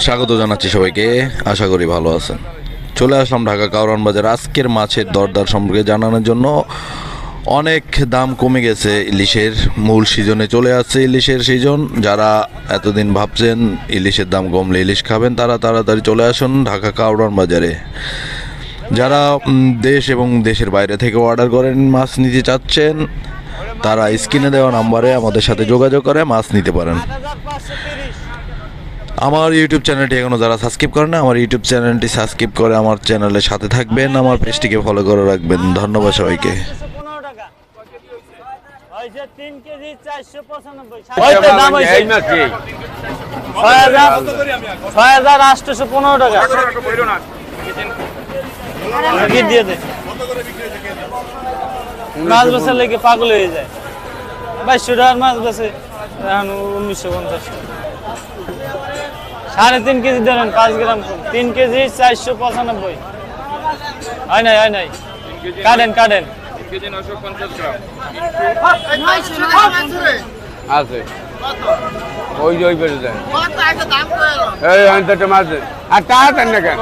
স্বাগত জানাচ্ছি সবাইকে। আশা করি ভালো আছেন। চলে আসলাম ঢাকা কাউরান বাজার। আজকের মাছের দরদার সম্পর্কে জানানোর জন্য অনেক দাম কমে গেছে ইলিশের। মূল সিজনে চলে আসছে ইলিশের সিজন। যারা এতদিন ভাবছেন ইলিশের দাম কমলে ইলিশ খাবেন, তারা তাড়াতাড়ি চলে আসুন ঢাকা কাউরান বাজারে। যারা দেশ এবং দেশের বাইরে থেকে অর্ডার করেন মাছ নিতে চাচ্ছেন, তারা স্ক্রিনে দেওয়া নাম্বারে আমাদের সাথে যোগাযোগ করে মাছ নিতে পারেন। আমার ইউটিউব চ্যানেলটি এখনও যারা সাবস্ক্রাইব করেন না, আমার ইউটিউব চ্যানেলটি সাবস্ক্রাইব করে আমার চ্যানেলের সাথে থাকবেন, আমার পেজটিকে ফলো করে রাখবেন। ধন্যবাদ সবাইকে। পনেরো টাকা। মাছ লেগে পাগল হয়ে যায় বাইশশো টাকার মাছ বেছে উনিশশো পঞ্চাশ। সাড়ে তিন কেজি ধরেন পাঁচ গ্রাম কম তিন কেজি চারশো পঁচানব্বই হয় নাই হয় নাই কাটেন কাটেন আছে ওই যে ওই বেড়ে যায় এই মাছ। আর টাকা না কেন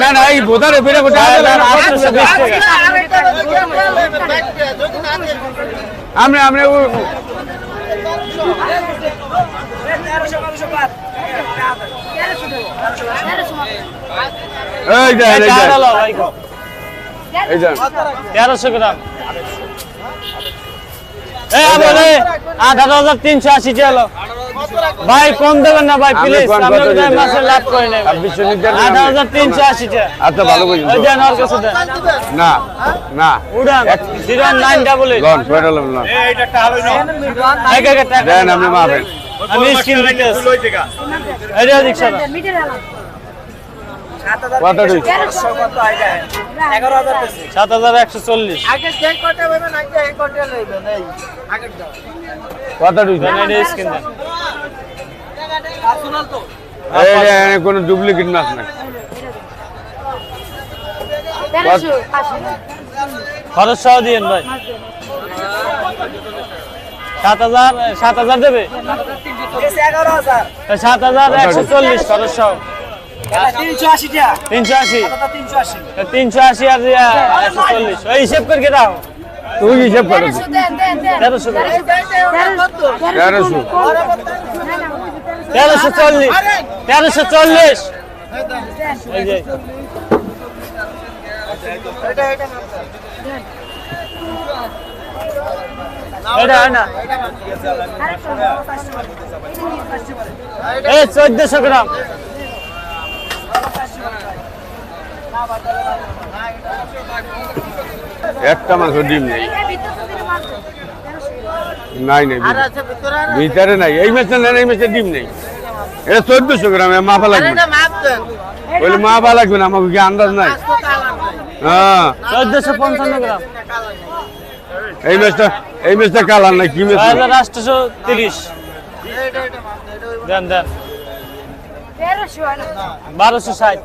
না না এই বিশ টাকা আমরা আমরা এই দেন এই গো। এই দেন তেরোশো গ্রাম। এই হলো ভাই কম দেবেন না ভাই আমি প্লিজ আমরা কত মাসে লাভ করে তিনশো আশি টাকা আচ্ছা ভালো করেছেন দেন ওর কাছে দেন। না না। উড়ান জিরো নাইন ডাবল এইট। লন পেট্রোল লন। এক এক টাকা দেন আপনি মাপেন। আমি এই সাত হাজার একশো চল্লিশ। কোনো ডুপ্লিকেট মাছ নাই। খরচ সহ দিয়েন ভাই। সাত হাজার সাত হাজার দেবে? সাত হাজার একশো চল্লিশ খরচ সহ। তিনশো আশি আর চল্লিশ। ওই হিসেব করে দাও? তুই হিসেব করো। তেরোশো তেরোশো। তেরোশো চল্লিশ। তেরোশো চল্লিশ। এই যে। এটা না। এই চোদ্দশো গ্রাম। একটা মাছ ডিম নেই। নাই নাই ভিতরে- ভিতরে নাই এই মাছটা নেন এই মাছের ডিম নেই। এটা চোদ্দশো গ্রাম এ মাপা লাগবে। না। বলে মাপা লাগবে না আমাকে কি আন্দাজ নাই? হ্যাঁ। চোদ্দশো পঞ্চান্ন গ্রাম। এই মাছটা এই মাছটা কালার নাই কি মাছ? আটশোশো তিরিশ। দেন দেন বারোশো ষাট।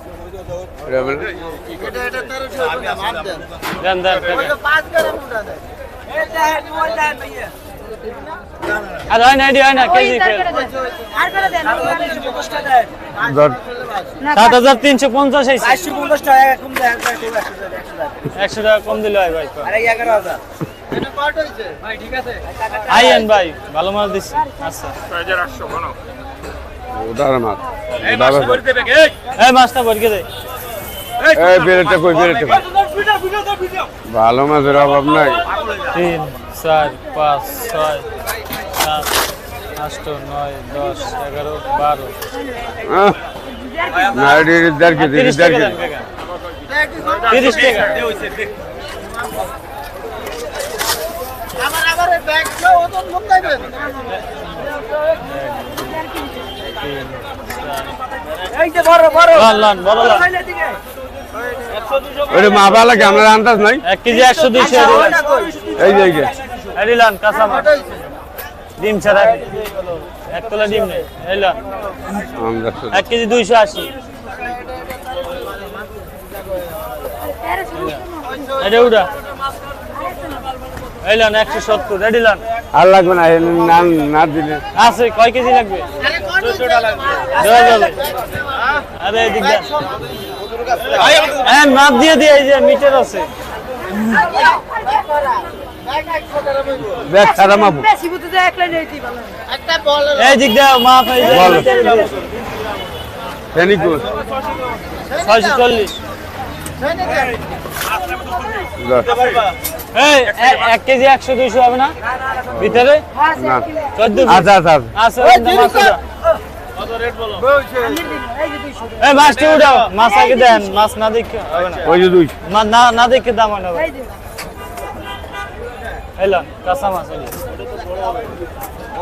দেন দেন আর হয় না হয় না কেজি সাত হাজার তিনশো পঞ্চাশ একশো টাকা কম দিলে হয় ভাই। আইয়েন ভাই ভালো মাল দিচ্ছি। আচ্ছা। মাছ মাছটা এই বেরেটে কই বেরেটে কই ভালো মাছের অভাব নাই। তিন চার পাঁচ ছয় সাত আষ্ট নয় দশ এগারো বারো? না এটি দেড় কেজি তিরিশ টাকা দেন কাকা। তিরিশ টাকা। লন, লন, বড় লন। মাপা লাগে আমরা আন্দাজ নাই? এক কেজি একশো দুইশো এই যে এই কাঁচা মাছ ডিম ছাড়া। এক তোলা ডিম নেই। এই লন। এক কেজি দুইশো আশি। এটা একশো সত্তর। আর লাগবে না এই না না দিলে। আছে কয় কেজি লাগবে? আরে এদিক দিয়ে হ্যাঁ মাপ দিয়ে দিয়ে এই যে মিটার আছে। মাপু এই দিক মাপ এই। ভেরি গুড ছয়শো চল্লিশ। এক কেজি একশো দুইশো হবে না? ভিতরে? আচ্ছা আচ্ছা আচ্ছা। উঠাও। এই মাছটি উঠাও। মাছ আগে দেন মাছ না দেখে হবে না। ওই যে দুইশো। না না দেখে দাম এলাম কাঁচা মাছ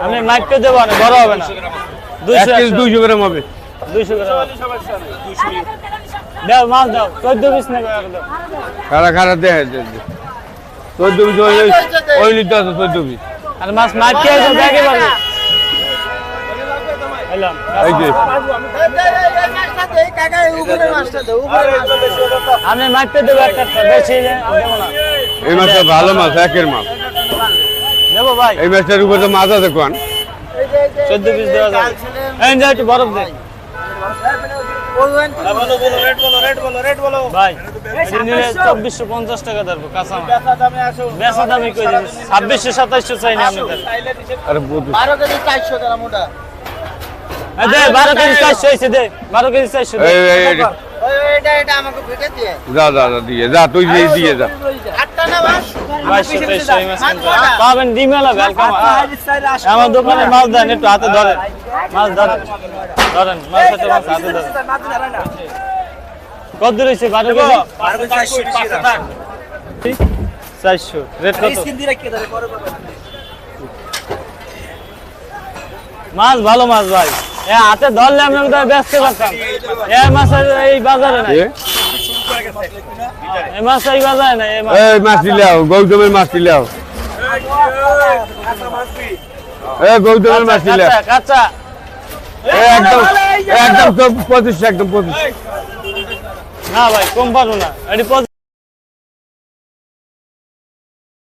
আমি মাইপকে দেবো না বড় হবে না। দুইশো দুইশো গ্রাম হবে। দুইশো গ্রাম। দাও মাছ দাও। চোদ্দ পিস নেবে খারা খারা দে দে, দে। চোদ্দ পিস ওই ওই- ওই নিতে আছে চোদ্দ পিস। আর মাছ পারবে এই যে আমি। মাইপকে দেবো একটা বেশি এই মাছটা ভালো মাছ একের মাছ। দেবো ভাই। এই মাছটার উপরে তো মাছ আছে কোন চোদ্দ পিস দেওয়া যাবে। এই যে একটু বরফ দে। ভাই এটা চব্বিশশো পঞ্চাশ টাকা ধরবো কাঁচা মাছ। বেচা দামি ছাব্বিশশো সাতাইশশো চাই না আপনাদের বুঝু এই দে বারো কেজি দে দে। যা যা যা দিয়ে যা তুই দিয়ে দিয়ে যা। পাবেন আমার দোকানে মাছ দেন একটু হাতে ধরেন। মাছ ধরেন। ধরেন মাছ হাতে মাছ হাতে ধরেন। কত দূর হয়েছে বারো কেজি? চারশো রেট কত? মাছ ভালো মাছ ভাই। হাতে ধরলে আমরা কোথায় ব্যস্ত এই বাজারে নাই। এ? এই মাছ এই বাজারে নাই এই মাছ। দিলাও গৌতমের মাছ দিলাও এ গৌতমের মাছ দিলাও কাঁচা কাঁচা। একদম একদম তো পঁচিশ একদম পঁচিশ। না ভাই কম পারব না। এটি